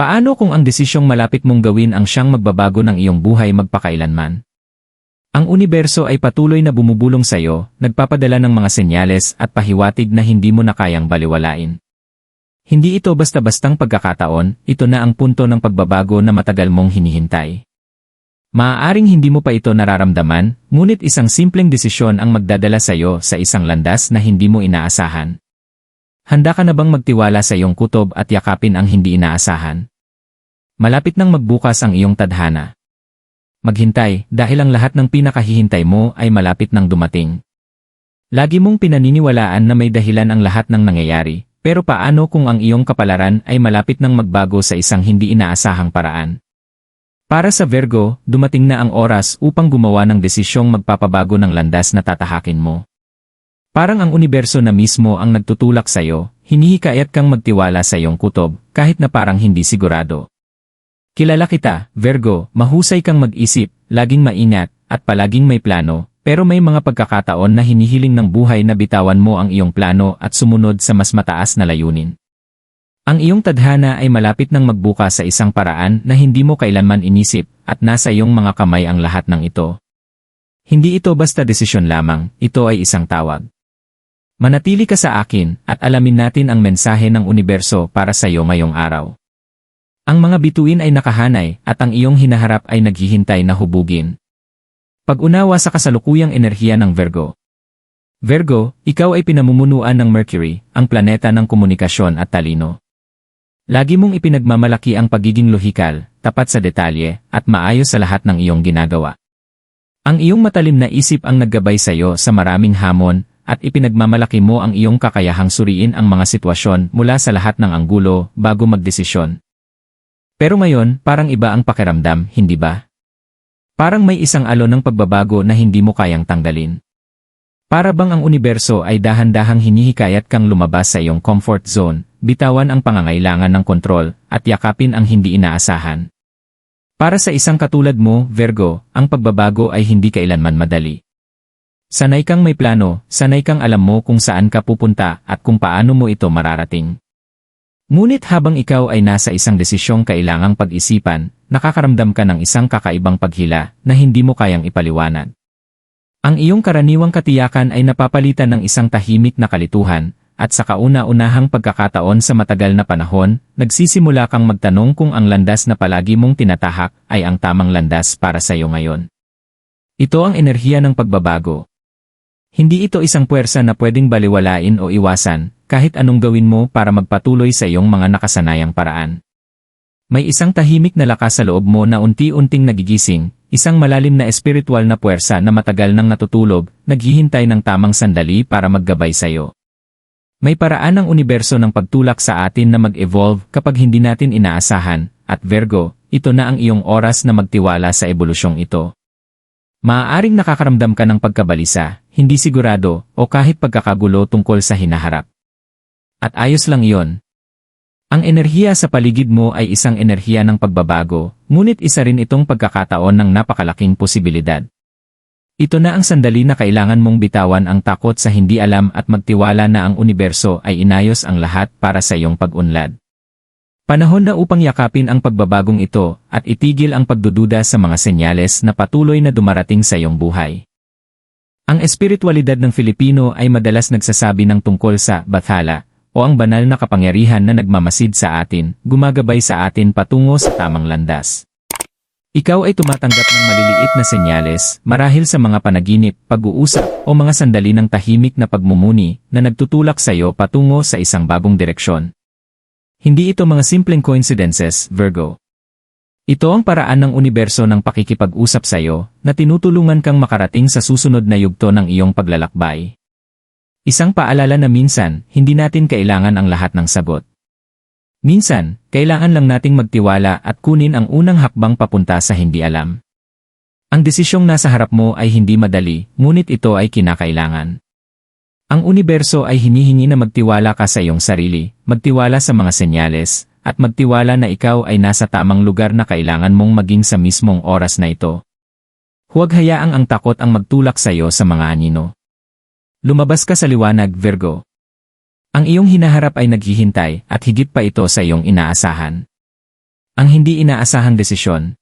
Paano kung ang desisyong malapit mong gawin ang siyang magbabago ng iyong buhay magpakailanman? Ang universo ay patuloy na bumubulong sa iyo, nagpapadala ng mga senyales at pahiwatig na hindi mo na kayang baliwalain. Hindi ito basta-bastang pagkakataon, ito na ang punto ng pagbabago na matagal mong hinihintay. Maaaring hindi mo pa ito nararamdaman, ngunit isang simpleng desisyon ang magdadala sa iyo sa isang landas na hindi mo inaasahan. Handa ka na bang magtiwala sa iyong kutob at yakapin ang hindi inaasahan? Malapit nang magbukas ang iyong tadhana. Maghintay dahil ang lahat ng pinakahihintay mo ay malapit nang dumating. Lagi mong pinaniniwalaan na may dahilan ang lahat ng nangyayari, pero paano kung ang iyong kapalaran ay malapit nang magbago sa isang hindi inaasahang paraan? Para sa Virgo, dumating na ang oras upang gumawa ng desisyong magpapabago ng landas na tatahakin mo. Parang ang universo na mismo ang nagtutulak sa iyo, hinihikayat kang magtiwala sa iyong kutob, kahit na parang hindi sigurado. Kilala kita, Virgo, mahusay kang mag-isip, laging maingat, at palaging may plano, pero may mga pagkakataon na hinihiling ng buhay na bitawan mo ang iyong plano at sumunod sa mas mataas na layunin. Ang iyong tadhana ay malapit nang magbuka sa isang paraan na hindi mo kailanman inisip at nasa iyong mga kamay ang lahat ng ito. Hindi ito basta desisyon lamang, ito ay isang tawag. Manatili ka sa akin at alamin natin ang mensahe ng universo para sa iyo ngayong araw. Ang mga bituin ay nakahanay at ang iyong hinaharap ay naghihintay na hubugin. Pag-unawa sa kasalukuyang enerhiya ng Virgo. Virgo, ikaw ay pinamumunuan ng Mercury, ang planeta ng komunikasyon at talino. Lagi mong ipinagmamalaki ang pagiging lohikal, tapat sa detalye, at maayos sa lahat ng iyong ginagawa. Ang iyong matalim na isip ang naggabay sa iyo sa maraming hamon, at ipinagmamalaki mo ang iyong kakayahang suriin ang mga sitwasyon mula sa lahat ng anggulo bago magdesisyon. Pero ngayon, parang iba ang pakiramdam, hindi ba? Parang may isang alon ng pagbabago na hindi mo kayang tanggalin. Para bang ang universo ay dahan-dahang hinihikayat kang lumabas sa iyong comfort zone, bitawan ang pangangailangan ng kontrol, at yakapin ang hindi inaasahan. Para sa isang katulad mo, Virgo, ang pagbabago ay hindi kailanman madali. Sanay kang may plano, sanay kang alam mo kung saan ka pupunta at kung paano mo ito mararating. Ngunit habang ikaw ay nasa isang desisyong kailangang pag-isipan, nakakaramdam ka ng isang kakaibang paghila na hindi mo kayang ipaliwanag. Ang iyong karaniwang katiyakan ay napapalitan ng isang tahimik na kalituhan, at sa kauna-unahang pagkakataon sa matagal na panahon, nagsisimula kang magtanong kung ang landas na palagi mong tinatahak ay ang tamang landas para sa iyo ngayon. Ito ang enerhiya ng pagbabago. Hindi ito isang puwersa na pwedeng baliwalain o iwasan, kahit anong gawin mo para magpatuloy sa iyong mga nakasanayang paraan. May isang tahimik na lakas sa loob mo na unti-unting nagigising, isang malalim na espiritual na puwersa na matagal nang natutulog, naghihintay ng tamang sandali para maggabay sa iyo. May paraan ng universo ng pagtulak sa atin na mag-evolve kapag hindi natin inaasahan, at Virgo, ito na ang iyong oras na magtiwala sa ebolusyong ito. Maaaring nakakaramdam ka ng pagkabalisa, hindi sigurado, o kahit pagkakagulo tungkol sa hinaharap. At ayos lang yon. Ang enerhiya sa paligid mo ay isang enerhiya ng pagbabago, ngunit isa rin itong pagkakataon ng napakalaking posibilidad. Ito na ang sandali na kailangan mong bitawan ang takot sa hindi alam at magtiwala na ang universo ay inayos ang lahat para sa iyong pag-unlad. Panahon na upang yakapin ang pagbabagong ito at itigil ang pagdududa sa mga senyales na patuloy na dumarating sa iyong buhay. Ang espiritualidad ng Filipino ay madalas nagsasabi ng tungkol sa bathala, o ang banal na kapangyarihan na nagmamasid sa atin, gumagabay sa atin patungo sa tamang landas. Ikaw ay tumatanggap ng maliliit na senyales marahil sa mga panaginip, pag-uusap, o mga sandali ng tahimik na pagmumuni na nagtutulak sa iyo patungo sa isang bagong direksyon. Hindi ito mga simpleng coincidences, Virgo. Ito ang paraan ng universo ng pakikipag-usap sa iyo na tinutulungan kang makarating sa susunod na yugto ng iyong paglalakbay. Isang paalala na minsan, hindi natin kailangan ang lahat ng sagot. Minsan, kailangan lang nating magtiwala at kunin ang unang hakbang papunta sa hindi alam. Ang desisyong nasa harap mo ay hindi madali, ngunit ito ay kinakailangan. Ang universo ay hinihingi na magtiwala ka sa iyong sarili, magtiwala sa mga senyales, at magtiwala na ikaw ay nasa tamang lugar na kailangan mong maging sa mismong oras na ito. Huwag hayaang ang takot ang magtulak sa iyo sa mga anino. Lumabas ka sa liwanag, Virgo. Ang iyong hinaharap ay naghihintay at higit pa ito sa iyong inaasahan. Ang hindi inaasahang desisyon.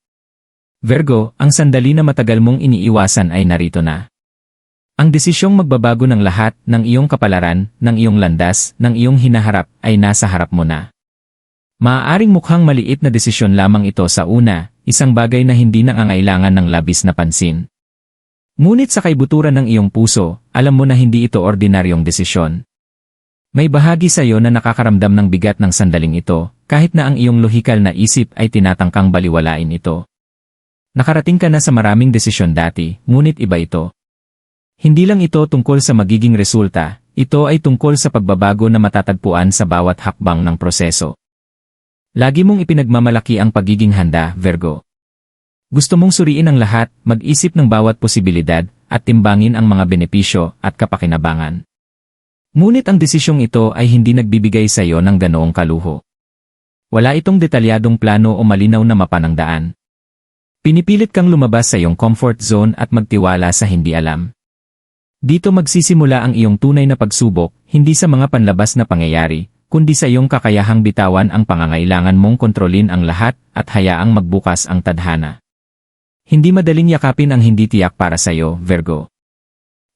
Virgo, ang sandali na matagal mong iniiwasan ay narito na. Ang desisyong magbabago ng lahat ng iyong kapalaran, ng iyong landas, ng iyong hinaharap ay nasa harap mo na. Maaaring mukhang maliit na desisyon lamang ito sa una, isang bagay na hindi nangangailangan ng labis na pansin. Ngunit sa kaibuturan ng iyong puso, alam mo na hindi ito ordinaryong desisyon. May bahagi sa iyo na nakakaramdam ng bigat ng sandaling ito, kahit na ang iyong lohikal na isip ay tinatangkang baliwalain ito. Nakarating ka na sa maraming desisyon dati, ngunit iba ito. Hindi lang ito tungkol sa magiging resulta, ito ay tungkol sa pagbabago na matatagpuan sa bawat hakbang ng proseso. Lagi mong ipinagmamalaki ang pagiging handa, Virgo. Gusto mong suriin ang lahat, mag-isip ng bawat posibilidad, at timbangin ang mga benepisyo at kapakinabangan. Ngunit ang desisyong ito ay hindi nagbibigay sa iyo ng ganoong kaluho. Wala itong detalyadong plano o malinaw na mapanangdaan. Pinipilit kang lumabas sa iyong comfort zone at magtiwala sa hindi alam. Dito magsisimula ang iyong tunay na pagsubok, hindi sa mga panlabas na pangyayari, kundi sa iyong kakayahang bitawan ang pangangailangan mong kontrolin ang lahat at hayaang magbukas ang tadhana. Hindi madaling yakapin ang hindi tiyak para sa iyo, Virgo.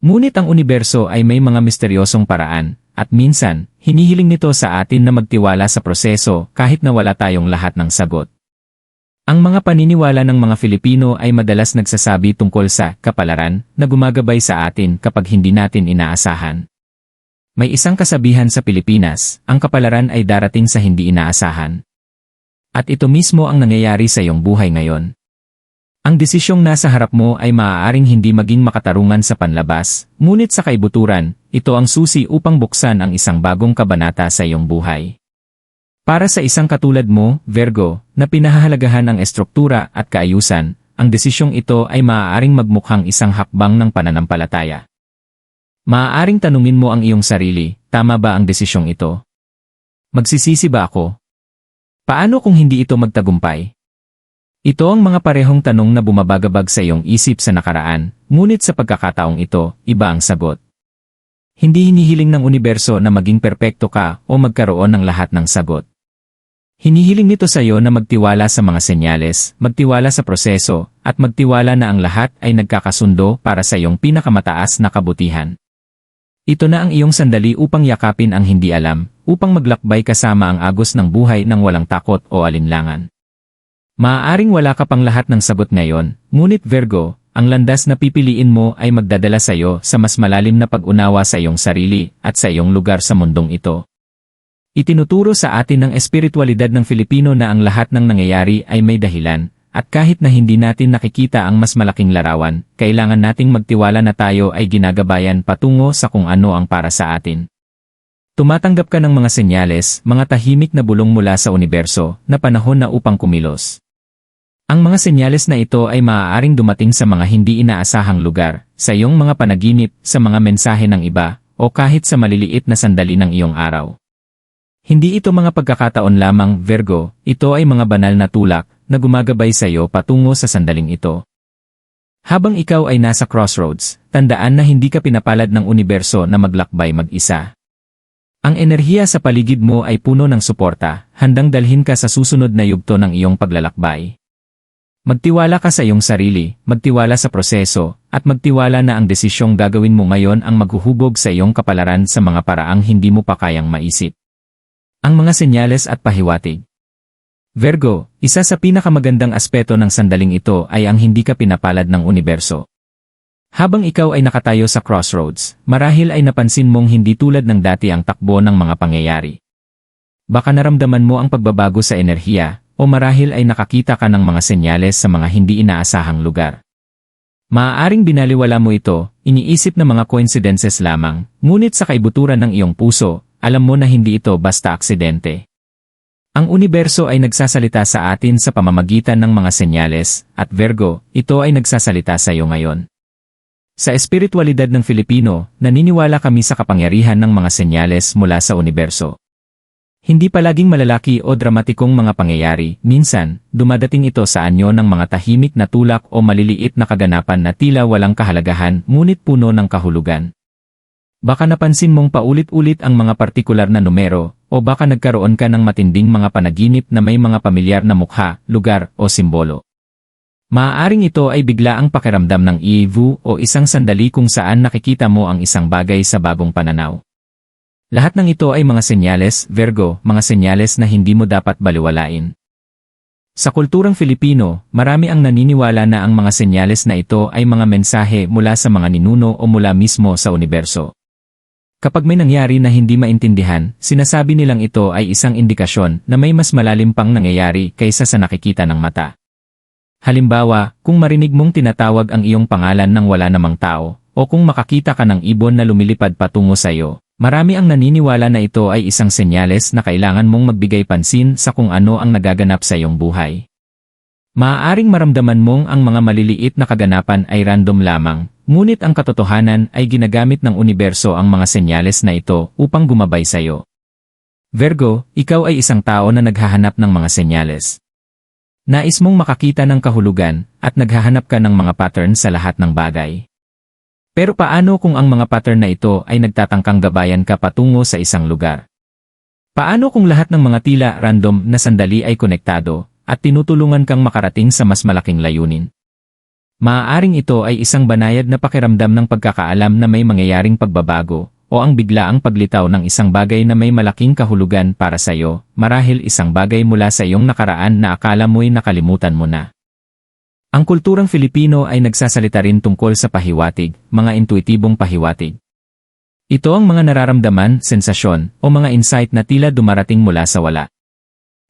Ngunit ang universo ay may mga misteryosong paraan, at minsan, hinihiling nito sa atin na magtiwala sa proseso kahit na wala tayong lahat ng sagot. Ang mga paniniwala ng mga Filipino ay madalas nagsasabi tungkol sa kapalaran na gumagabay sa atin kapag hindi natin inaasahan. May isang kasabihan sa Pilipinas, ang kapalaran ay darating sa hindi inaasahan. At ito mismo ang nangyayari sa iyong buhay ngayon. Ang desisyong nasa harap mo ay maaaring hindi maging makatarungan sa panlabas, ngunit sa kaibuturan, ito ang susi upang buksan ang isang bagong kabanata sa iyong buhay. Para sa isang katulad mo, Virgo, na pinahahalagahan ang estruktura at kaayusan, ang desisyong ito ay maaaring magmukhang isang hakbang ng pananampalataya. Maaaring tanungin mo ang iyong sarili, tama ba ang desisyong ito? Magsisisi ba ako? Paano kung hindi ito magtagumpay? Ito ang mga parehong tanong na bumabagabag sa iyong isip sa nakaraan, ngunit sa pagkakataong ito, iba ang sagot. Hindi hinihiling ng universo na maging perpekto ka o magkaroon ng lahat ng sagot. Hinihiling nito sa iyo na magtiwala sa mga senyales, magtiwala sa proseso, at magtiwala na ang lahat ay nagkakasundo para sa iyong pinakamataas na kabutihan. Ito na ang iyong sandali upang yakapin ang hindi alam, upang maglakbay kasama ang agos ng buhay ng walang takot o alinlangan. Maaaring wala ka pang lahat ng sagot ngayon, ngunit Virgo, ang landas na pipiliin mo ay magdadala sa iyo sa mas malalim na pag-unawa sa iyong sarili at sa iyong lugar sa mundong ito. Itinuturo sa atin ng espiritualidad ng Filipino na ang lahat ng nangyayari ay may dahilan, at kahit na hindi natin nakikita ang mas malaking larawan, kailangan nating magtiwala na tayo ay ginagabayan patungo sa kung ano ang para sa atin. Tumatanggap ka ng mga senyales, mga tahimik na bulong mula sa universo, na panahon na upang kumilos. Ang mga senyales na ito ay maaaring dumating sa mga hindi inaasahang lugar, sa iyong mga panaginip, sa mga mensahe ng iba, o kahit sa maliliit na sandali ng iyong araw. Hindi ito mga pagkakataon lamang, Virgo, ito ay mga banal na tulak na gumagabay sa iyo patungo sa sandaling ito. Habang ikaw ay nasa crossroads, tandaan na hindi ka pinapalad ng universo na maglakbay mag-isa. Ang enerhiya sa paligid mo ay puno ng suporta, handang dalhin ka sa susunod na yugto ng iyong paglalakbay. Magtiwala ka sa iyong sarili, magtiwala sa proseso, at magtiwala na ang desisyong gagawin mo ngayon ang maghuhubog sa iyong kapalaran sa mga paraang hindi mo pa kayang maisip. Ang mga senyales at pahiwatig. Virgo, isa sa pinakamagandang aspeto ng sandaling ito ay ang hindi ka pinapalad ng universo. Habang ikaw ay nakatayo sa crossroads, marahil ay napansin mong hindi tulad ng dati ang takbo ng mga pangyayari. Baka naramdaman mo ang pagbabago sa enerhiya, o marahil ay nakakita ka ng mga senyales sa mga hindi inaasahang lugar. Maaaring binaliwala mo ito, iniisip na mga coincidences lamang, ngunit sa kaibuturan ng iyong puso, alam mo na hindi ito basta aksidente. Ang universo ay nagsasalita sa atin sa pamamagitan ng mga senyales, at Virgo, ito ay nagsasalita sa iyo ngayon. Sa espiritualidad ng Filipino, naniniwala kami sa kapangyarihan ng mga senyales mula sa universo. Hindi palaging malalaki o dramatikong mga pangyayari, minsan, dumadating ito sa anyo ng mga tahimik na tulak o maliliit na kaganapan na tila walang kahalagahan ngunit puno ng kahulugan. Baka napansin mong paulit-ulit ang mga partikular na numero, o baka nagkaroon ka ng matinding mga panaginip na may mga pamilyar na mukha, lugar, o simbolo. Maaaring ito ay bigla ang pakiramdam ng iivu o isang sandali kung saan nakikita mo ang isang bagay sa bagong pananaw. Lahat ng ito ay mga senyales, Virgo, mga senyales na hindi mo dapat baliwalain. Sa kulturang Filipino, marami ang naniniwala na ang mga senyales na ito ay mga mensahe mula sa mga ninuno o mula mismo sa universo. Kapag may nangyari na hindi maintindihan, sinasabi nilang ito ay isang indikasyon na may mas malalim pang nangyayari kaysa sa nakikita ng mata. Halimbawa, kung marinig mong tinatawag ang iyong pangalan ng wala namang tao, o kung makakita ka ng ibon na lumilipad patungo sa iyo, Marami ang naniniwala na ito ay isang senyales na kailangan mong magbigay pansin sa kung ano ang nagaganap sa iyong buhay. Maaaring maramdaman mong ang mga maliliit na kaganapan ay random lamang, ngunit ang katotohanan ay ginagamit ng universo ang mga senyales na ito upang gumabay sa iyo. Virgo, ikaw ay isang tao na naghahanap ng mga senyales. Nais mong makakita ng kahulugan at naghahanap ka ng mga pattern sa lahat ng bagay. Pero paano kung ang mga pattern na ito ay nagtatangkang gabayan ka patungo sa isang lugar? Paano kung lahat ng mga tila random na sandali ay konektado at tinutulungan kang makarating sa mas malaking layunin? Maaaring ito ay isang banayad na pakiramdam ng pagkakaalam na may mangyayaring pagbabago o ang biglaang paglitaw ng isang bagay na may malaking kahulugan para sa iyo, marahil isang bagay mula sa iyong nakaraan na akala mo'y nakalimutan mo na. Ang kulturang Filipino ay nagsasalita rin tungkol sa pahiwatig, mga intuitibong pahiwatig. Ito ang mga nararamdaman, sensasyon, o mga insight na tila dumarating mula sa wala.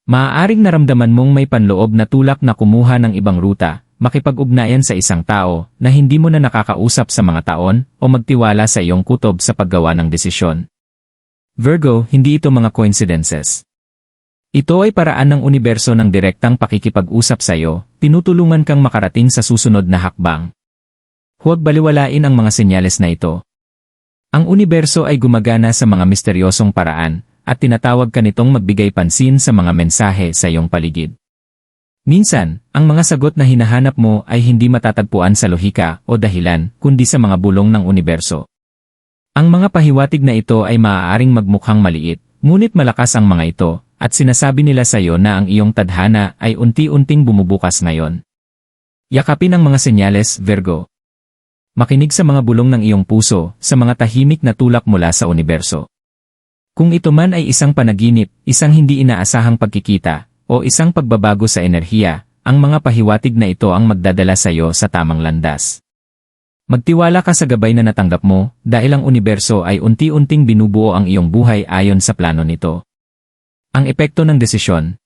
Maaaring naramdaman mong may panloob na tulak na kumuha ng ibang ruta, makipag-ugnayan sa isang tao na hindi mo na nakakausap sa mga taon o magtiwala sa iyong kutob sa paggawa ng desisyon. Virgo, hindi ito mga coincidences. Ito ay paraan ng universo ng direktang pakikipag-usap sa iyo, tinutulungan kang makarating sa susunod na hakbang. Huwag baliwalain ang mga senyales na ito. Ang universo ay gumagana sa mga misteryosong paraan, at tinatawag ka nitong magbigay pansin sa mga mensahe sa iyong paligid. Minsan, ang mga sagot na hinahanap mo ay hindi matatagpuan sa lohika o dahilan, kundi sa mga bulong ng universo. Ang mga pahiwatig na ito ay maaaring magmukhang maliit, ngunit malakas ang mga ito, at sinasabi nila sa iyo na ang iyong tadhana ay unti-unting bumubukas ngayon. Yakapin ang mga senyales, Virgo. Makinig sa mga bulong ng iyong puso, sa mga tahimik na tulak mula sa universo. Kung ito man ay isang panaginip, isang hindi inaasahang pagkikita, o isang pagbabago sa enerhiya, ang mga pahiwatig na ito ang magdadala sa iyo sa tamang landas. Magtiwala ka sa gabay na natanggap mo, dahil ang universo ay unti-unting binubuo ang iyong buhay ayon sa plano nito. Ang epekto ng desisyon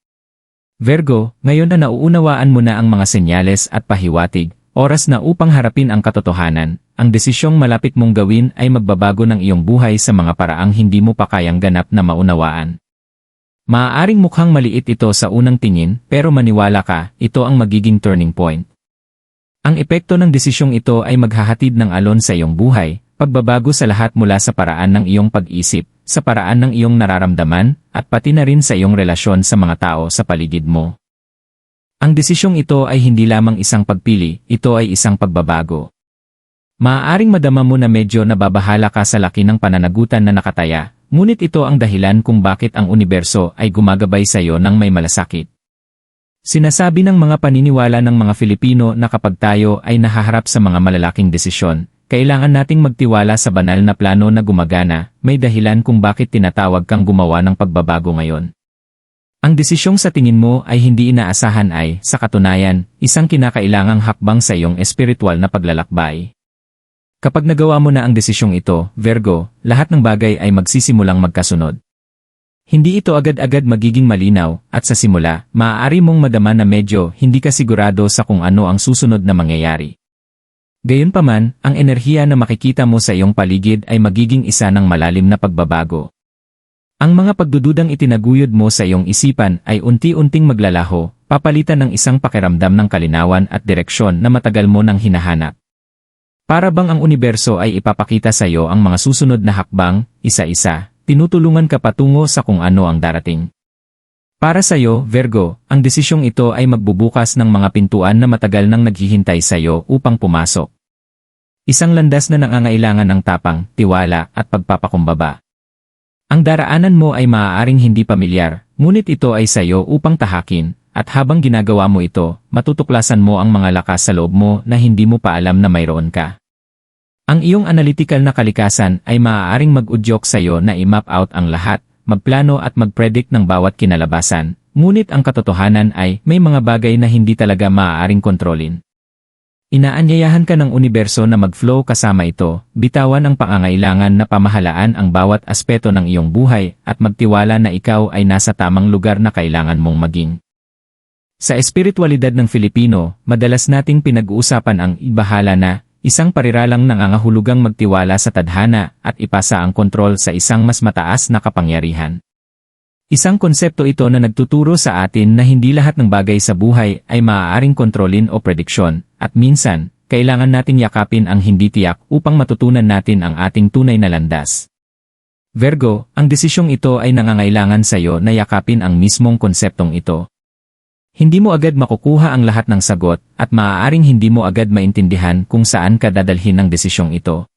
Virgo, ngayon na nauunawaan mo na ang mga senyales at pahiwatig, oras na upang harapin ang katotohanan, ang desisyong malapit mong gawin ay magbabago ng iyong buhay sa mga paraang hindi mo pa kayang ganap na maunawaan. Maaaring mukhang maliit ito sa unang tingin pero maniwala ka, ito ang magiging turning point. Ang epekto ng desisyong ito ay maghahatid ng alon sa iyong buhay, pagbabago sa lahat mula sa paraan ng iyong pag-isip, sa paraan ng iyong nararamdaman, at pati na rin sa iyong relasyon sa mga tao sa paligid mo. Ang desisyong ito ay hindi lamang isang pagpili, ito ay isang pagbabago. Maaaring madama mo na medyo nababahala ka sa laki ng pananagutan na nakataya, ngunit ito ang dahilan kung bakit ang universo ay gumagabay sa iyo ng may malasakit. Sinasabi ng mga paniniwala ng mga Filipino na kapag tayo ay nahaharap sa mga malalaking desisyon, kailangan nating magtiwala sa banal na plano na gumagana, may dahilan kung bakit tinatawag kang gumawa ng pagbabago ngayon. Ang desisyong sa tingin mo ay hindi inaasahan ay, sa katunayan, isang kinakailangang hakbang sa iyong espiritual na paglalakbay. Kapag nagawa mo na ang desisyong ito, Virgo, lahat ng bagay ay magsisimulang magkasunod. Hindi ito agad-agad magiging malinaw, at sa simula, maaari mong madama na medyo hindi ka sigurado sa kung ano ang susunod na mangyayari. Gayunpaman, ang enerhiya na makikita mo sa iyong paligid ay magiging isa ng malalim na pagbabago. Ang mga pagdududang itinaguyod mo sa iyong isipan ay unti-unting maglalaho, papalitan ng isang pakiramdam ng kalinawan at direksyon na matagal mo nang hinahanap. Para bang ang universo ay ipapakita sa iyo ang mga susunod na hakbang, isa-isa, tinutulungan ka patungo sa kung ano ang darating. Para sa iyo, Virgo, ang desisyong ito ay magbubukas ng mga pintuan na matagal nang naghihintay sa iyo upang pumasok. Isang landas na nangangailangan ng tapang, tiwala, at pagpapakumbaba. Ang daraanan mo ay maaaring hindi pamilyar, ngunit ito ay sayo upang tahakin, at habang ginagawa mo ito, matutuklasan mo ang mga lakas sa loob mo na hindi mo pa alam na mayroon ka. Ang iyong analytical na kalikasan ay maaaring mag-udyok sa iyo na i-map out ang lahat, magplano at mag-predict ng bawat kinalabasan, ngunit ang katotohanan ay may mga bagay na hindi talaga maaaring kontrolin. Inaanyayahan ka ng universo na mag-flow kasama ito, bitawan ang pangangailangan na pamahalaan ang bawat aspeto ng iyong buhay at magtiwala na ikaw ay nasa tamang lugar na kailangan mong maging. Sa espiritualidad ng Filipino, madalas nating pinag-uusapan ang ibahala na, isang pariralang nangangahulugang magtiwala sa tadhana at ipasa ang kontrol sa isang mas mataas na kapangyarihan. Isang konsepto ito na nagtuturo sa atin na hindi lahat ng bagay sa buhay ay maaaring kontrolin o prediksyon, at minsan, kailangan nating yakapin ang hindi tiyak upang matutunan natin ang ating tunay na landas. Virgo, ang desisyong ito ay nangangailangan sa iyo na yakapin ang mismong konseptong ito. Hindi mo agad makukuha ang lahat ng sagot at maaaring hindi mo agad maintindihan kung saan ka dadalhin ng desisyong ito.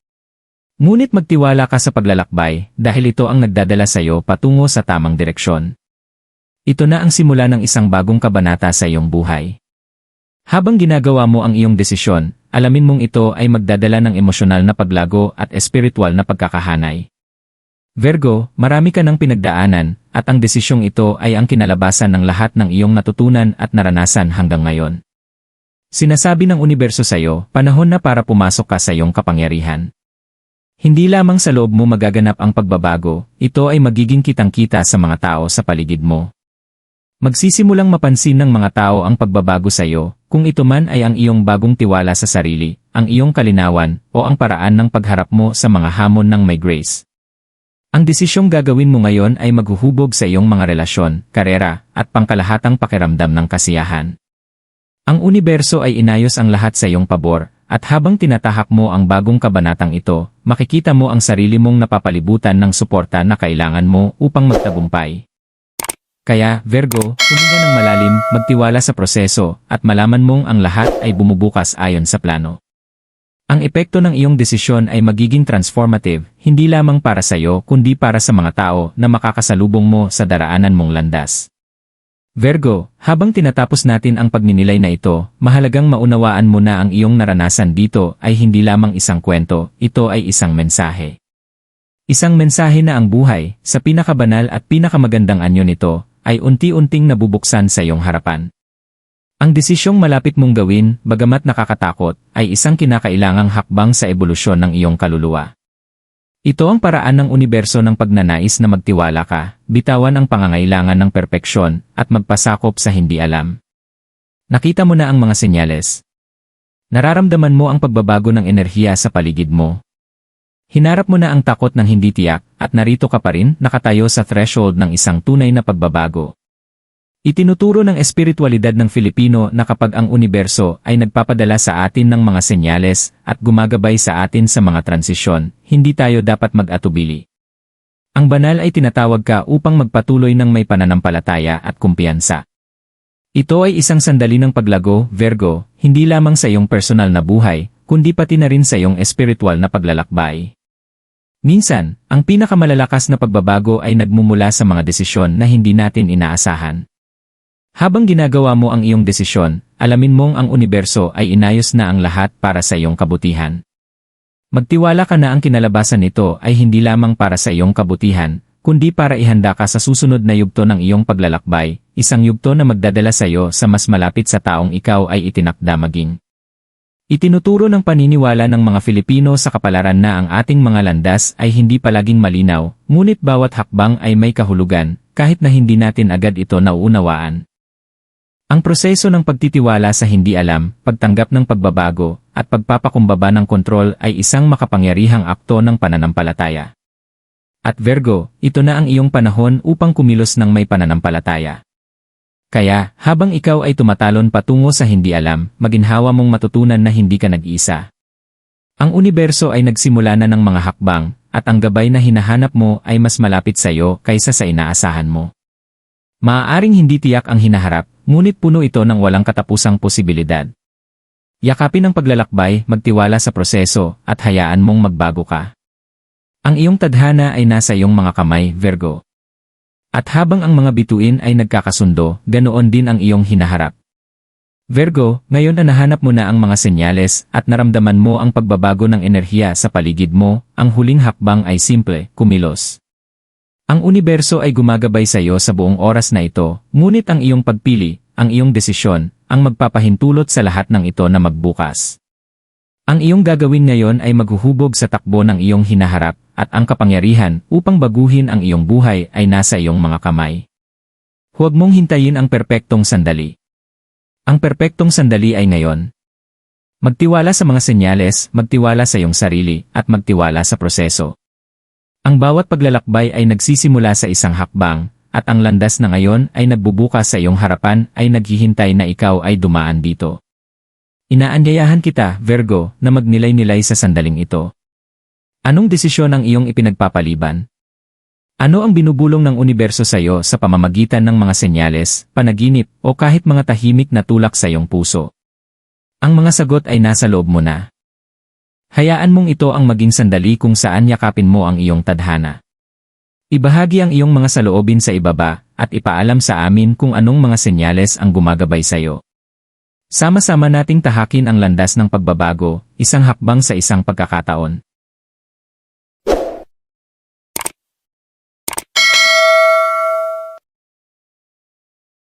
Ngunit magtiwala ka sa paglalakbay dahil ito ang nagdadala sa iyo patungo sa tamang direksyon. Ito na ang simula ng isang bagong kabanata sa iyong buhay. Habang ginagawa mo ang iyong desisyon, alamin mong ito ay magdadala ng emosyonal na paglago at espiritual na pagkakahanay. Virgo, marami ka ng pinagdaanan, at ang desisyong ito ay ang kinalabasan ng lahat ng iyong natutunan at naranasan hanggang ngayon. Sinasabi ng universo sa iyo, panahon na para pumasok ka sa iyong kapangyarihan. Hindi lamang sa loob mo magaganap ang pagbabago, ito ay magiging kitang-kita sa mga tao sa paligid mo. Magsisimulang mapansin ng mga tao ang pagbabago sa iyo, kung ito man ay ang iyong bagong tiwala sa sarili, ang iyong kalinawan, o ang paraan ng pagharap mo sa mga hamon ng may grace. Ang desisyong gagawin mo ngayon ay maghuhubog sa iyong mga relasyon, karera, at pangkalahatang pakiramdam ng kasiyahan. Ang universo ay inayos ang lahat sa iyong pabor, at habang tinatahak mo ang bagong kabanatang ito, makikita mo ang sarili mong napapalibutan ng suporta na kailangan mo upang magtagumpay. Kaya, Virgo, huminga ng malalim, magtiwala sa proseso, at malaman mong ang lahat ay bumubukas ayon sa plano. Ang epekto ng iyong desisyon ay magiging transformative, hindi lamang para sa iyo kundi para sa mga tao na makakasalubong mo sa daraanan mong landas. Virgo, habang tinatapos natin ang pagninilay na ito, mahalagang maunawaan mo na ang iyong naranasan dito ay hindi lamang isang kwento, ito ay isang mensahe. Isang mensahe na ang buhay, sa pinakabanal at pinakamagandang anyo nito, ay unti-unting nabubuksan sa iyong harapan. Ang desisyong malapit mong gawin, bagamat nakakatakot, ay isang kinakailangang hakbang sa ebolusyon ng iyong kaluluwa. Ito ang paraan ng universo ng pagnanais na magtiwala ka, bitawan ang pangangailangan ng perpeksyon, at magpasakop sa hindi alam. Nakita mo na ang mga senyales. Nararamdaman mo ang pagbabago ng enerhiya sa paligid mo. Hinarap mo na ang takot ng hindi tiyak, at narito ka pa rin nakatayo sa threshold ng isang tunay na pagbabago. Itinuturo ng espiritualidad ng Filipino na kapag ang universo ay nagpapadala sa atin ng mga senyales at gumagabay sa atin sa mga transisyon, hindi tayo dapat mag-atubili. Ang banal ay tinatawag ka upang magpatuloy ng may pananampalataya at kumpiyansa. Ito ay isang sandali ng paglago, Virgo, hindi lamang sa iyong personal na buhay, kundi pati na rin sa iyong espiritual na paglalakbay. Minsan, ang pinakamalalakas na pagbabago ay nagmumula sa mga desisyon na hindi natin inaasahan. Habang ginagawa mo ang iyong desisyon, alamin mong ang universo ay inayos na ang lahat para sa iyong kabutihan. Magtiwala ka na ang kinalabasan nito ay hindi lamang para sa iyong kabutihan, kundi para ihanda ka sa susunod na yugto ng iyong paglalakbay, isang yugto na magdadala sa iyo sa mas malapit sa taong ikaw ay itinakda maging. Itinuturo ng paniniwala ng mga Filipino sa kapalaran na ang ating mga landas ay hindi palaging malinaw, ngunit bawat hakbang ay may kahulugan, kahit na hindi natin agad ito nauunawaan. Ang proseso ng pagtitiwala sa hindi alam, pagtanggap ng pagbabago, at pagpapakumbaba ng kontrol ay isang makapangyarihang akto ng pananampalataya. At Virgo, ito na ang iyong panahon upang kumilos ng may pananampalataya. Kaya, habang ikaw ay tumatalon patungo sa hindi alam, maginhawa mong matutunan na hindi ka nag-isa. Ang universo ay nagsimula na ng mga hakbang, at ang gabay na hinahanap mo ay mas malapit sa iyo kaysa sa inaasahan mo. Maaaring hindi tiyak ang hinaharap, ngunit puno ito ng walang katapusang posibilidad. Yakapin ang paglalakbay, magtiwala sa proseso, at hayaan mong magbago ka. Ang iyong tadhana ay nasa iyong mga kamay, Virgo. At habang ang mga bituin ay nagkakasundo, ganoon din ang iyong hinaharap. Virgo, ngayon na nahanap mo na ang mga senyales at naramdaman mo ang pagbabago ng enerhiya sa paligid mo, ang huling hakbang ay simple, kumilos. Ang universo ay gumagabay sa iyo sa buong oras na ito, ngunit ang iyong pagpili, ang iyong desisyon, ang magpapahintulot sa lahat ng ito na magbukas. Ang iyong gagawin ngayon ay maghuhubog sa takbo ng iyong hinaharap, at ang kapangyarihan upang baguhin ang iyong buhay ay nasa iyong mga kamay. Huwag mong hintayin ang perpektong sandali. Ang perpektong sandali ay ngayon. Magtiwala sa mga senyales, magtiwala sa iyong sarili, at magtiwala sa proseso. Ang bawat paglalakbay ay nagsisimula sa isang hakbang, at ang landas na ngayon ay nagbubukas sa iyong harapan ay naghihintay na ikaw ay dumaan dito. Inaanyayahan kita, Virgo, na magnilay-nilay sa sandaling ito. Anong desisyon ang iyong ipinagpapaliban? Ano ang binubulong ng universo sa iyo sa pamamagitan ng mga senyales, panaginip, o kahit mga tahimik na tulak sa iyong puso? Ang mga sagot ay nasa loob mo na. Hayaan mong ito ang maging sandali kung saan yakapin mo ang iyong tadhana. Ibahagi ang iyong mga saloobin sa ibaba, at ipaalam sa amin kung anong mga senyales ang gumagabay sa iyo. Sama-sama nating tahakin ang landas ng pagbabago, isang hakbang sa isang pagkakataon.